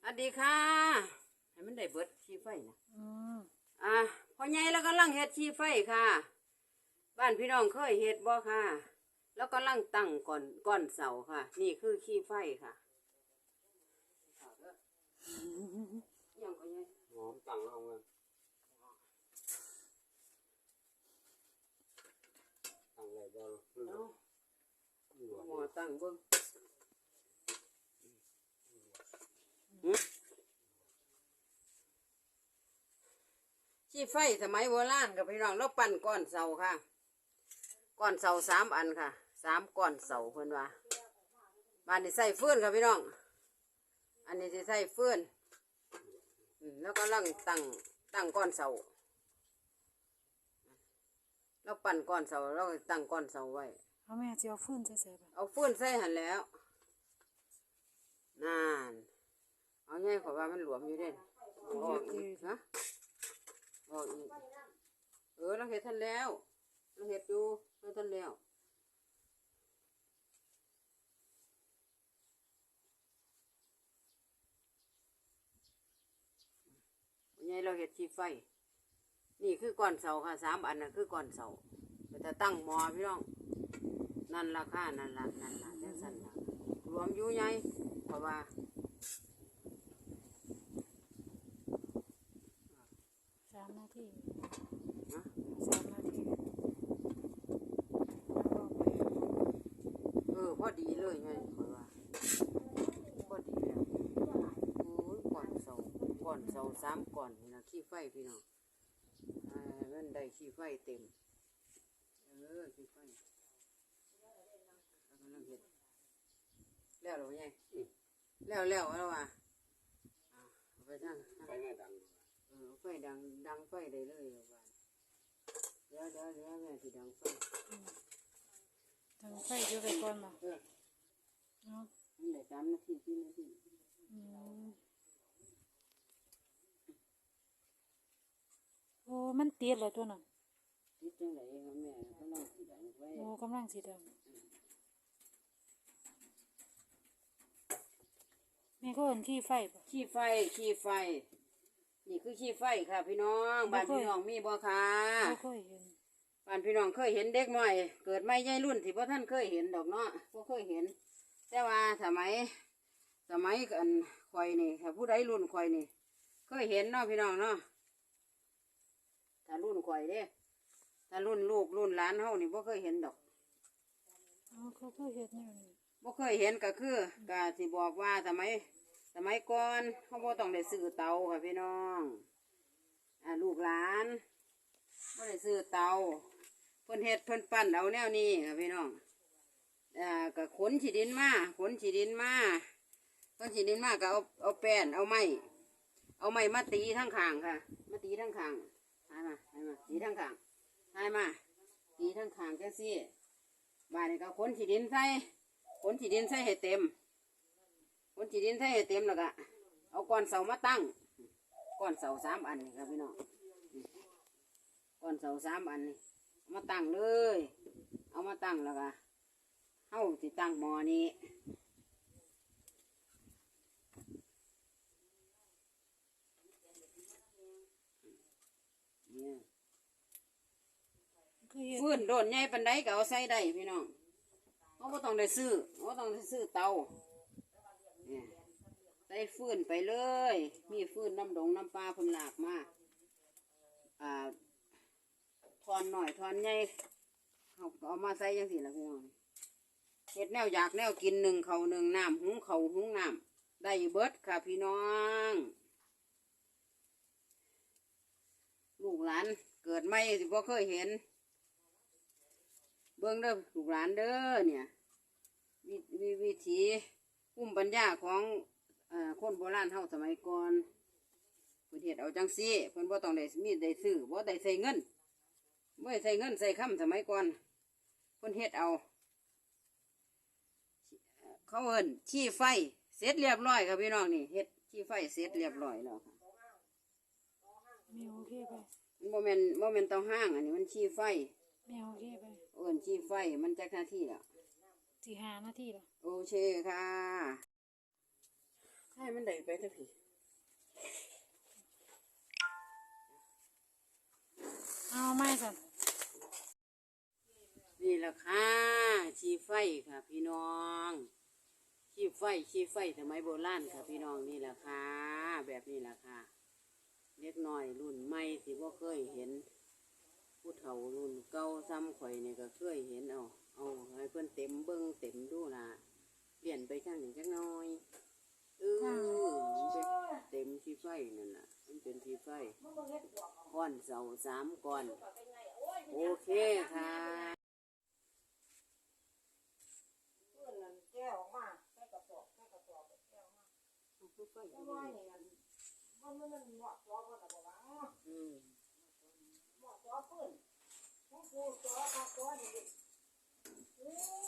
สวัสดีค่ะ ให้มันได้เบิดชีไฟนะอืมอะพ่อใหญ่แล้วก็ลังเฮ็ดชีไฟค่ะ บ้านพี่น้องเคยเฮ็ดบ่ค่ะ แล้วก็ลังตั้งก่อนก้อนเสาค่ะ นี่คือชีไฟค่ะยังก็ยังหอมตั้งเอาเงินตั้งไรบ่คือเอาหลวหมองตั้งเบิ่ง ชีไฟสมัยโบราณกับพี่น้องเราปั้นก้อนเสาค่ะ ก้อนเสาสามอันค่ะสามก้อนเสาเพิ่นว่าบ้านนี้ใส่ฟืนค่ะพี่น้อง อันนี้จะใส่ฟืนอืมแล้วก็ลังตั้งตั้งก้อนเสาแล้วปั้นก้อนเสาแล้วก็ตั้งก้อนเสาไว้เอาแม่จะเอาฟื้นใส่ใส่ไปเอาฟืนใส่หันแล้วนาน เอาไงขอว่ามันหลวมอยู่เด่นอออกอีกนะออกอีก เออเราเห็ดทันแล้วเราเห็ดอยู่เราทันแล้วไงเราเห็ดชีไฟ นี่คือก้อนเสาค่ะสามอันน่ะคือก้อนเสาแต่ตั้งมอพี่น้องนั่นราคานั่นละนั่นละจังสันละรวมอยู่ไงเพราะว่า สามนาที นะ สามนาทีเอาไป เออพอดีเลยไงเพราะว่าพอดีแล้วโอ้ยก่อนเสาก่อนเสาสามก่อนนี่นะขี้ไฟพี่น้องอ่ามันได้ขี้ไฟเต็ม เออขี้ไฟแล้วกำลังเห็ดแล้วหรือไงแล้วแล้วแล้วว่ะอ่าเอาไปนั่งไปไม่ดังเออไฟดังดังไฟได้เลยบ้านเดี๋ยวเดี๋ยวเดี๋ยวแม่ที่ดังไฟ ทางไฟเยอะไปก่อนบ่เออเนาะมันได้สามนาทีสี่นาทีอืมโอ้ มันติดแล้วตัวนั้นติดจังไหนครับแม่ก็ลองสีดังไฟโอ้กำลังสีดำแม่ก็เห็นขี้ไฟบ่ขี้ไฟขี้ไฟ นี่คือขี้ไฟค่ะพี่น้องบ้านพี่น้องมีบ่คะไม่ค่อยเห็น บ้านพี่น้องเคยเห็นเด็กน้อย เกิดไม่ใหญ่รุ่นที่พ่ท่านเคยเห็นดอกเนาะพ่เคยเห็น แต่ว่าสมัยสมัยกันข่อยนี่ถ้าผู้ใดรุ่นข่อยนี่ เคยเห็นเนาะพี่น้องเนาะถ้ารุ่นข่อยเด้ถ้ารุ่นลูกรุ่นหลานเฮานี่บ่เคยเห็นดอกอ๋อเขาก็เห็นอยู่นี่บ่เคยเห็นก็คือกะสิบอกว่าสมัยสมัยก่อนเขาบ่ต้องได้ซื้อเตาค่ะพี่น้องอ่าลูกหลานบ่ได้ซื้อเตาเพิ่นเฮ็ดเพิ่นปั้นเอาแนวนี้ค่ะพี่น้องอ่าก็ขนฉีดินมาขนฉีดินมาขนฉีดินมาก็เอาเอาแป้นเอาไม้เอาไม้มาตีทั้งข้างค่ะ มาตีทั้งข้างหายมาหายมาตีทั้งข้างหายมาตีทั้งข้างจังซี่บ้านนี้ก็ขนฉีดินใส่ขนฉีดินใส่ให้เต็มคนจีดินใส่ให้เต็มแล้วก็เอาก้อนเสามาตั้งก้อนเสาสามอันนี่ครับพี่น้องก้อนเสาสามอันนี่ เอามาตั้งเลย เอามาตั้งแล้วก็เฮาสิตั้งหมอนี้เนี่ยก็เห็นฟื้นโดนใหญ่ปันไดก็เอาใส่ได้พี่น้องเขาก็ต้องได้ซื้อเขาก็ต้องได้ซื้อเตาเนี่ยใส่ฟื้นไปเลย มีฟื้นน้ำดงน้ำปลาเพุ่นหลากมาอ่าทอ นหน่อยทอนใหญ่เขาเอามาใส่ยังสิละพี่น้องเห็ดแนวอยากแนวกินหนึ่งเขาหนึ่งน้ำหุงเขาหุงน้ำได้เบิดค่ะพี่น้อง ลูกหลานเกิดไม่สิบ่เคยเห็น เบิ่งเด้อลูกหลานเด้อเนี่ยวิวิวิถีภูมิปัญญาของอคนโบราณเฮาสมัยก่อนเพิ่นเฮ็ดเอาจังซี่เพิ่นบ่ต้องได้มีได้ซื้อบ่ได้ใส่เงิน บ่ได้ใส่เงินใส่คำสมัยก่อนเพิ่นเฮ็ดเอา เขาเอิ้นชี้ไฟเสร็จเรียบร้อยครับพี่น้องนี่เฮ็ดชี้ไฟเสร็จเรียบร้อยแล้วค่ะแม่โอเคไปมันบ่แม่นบ่แม่นเตาห้าง อันนี้มันชี้ไฟแม่โอเคไปเอิ้นชี้ไฟมันจักหน้าที่แล้วสี่ห้านาทีละโอเคค่ะใช่ให้มันได้ไปเถอะพี่ เอาไม่สั่น นี่แหละค่ะชีไฟค่ะ พี่น้องชี ไฟชีไฟสมัยโบราณค่ะพี่น้องนี่แหละค่ะ แบบนี้แหละค่ะ เล็กน้อยรุ่นใหม่ที่บ่เคยเห็น ผู้เฒ่ารุ่นเก่าซ้ำข่อยนี่ก็เคยเห็นเอาเอาให้เพิ่อนเต็มเบิ้งเต็มดูนะเปลี่ยนไปข้างหนึ่งจักหน้อยเออมันเป็นเต็มชีไฟนั่นน่ะ มันเป็นชีไฟก้อนเสาสามก้อน โอเคค่ะ แก้วออกมาใส่กระสอบใส่กระสอบแก้วมา เพราะว่าเนี่ยมันมันมันหมากันะบอกว่าอืมหมาะจอปืนต้องกูจอจอจอนี่เฮ้างลงจังเอ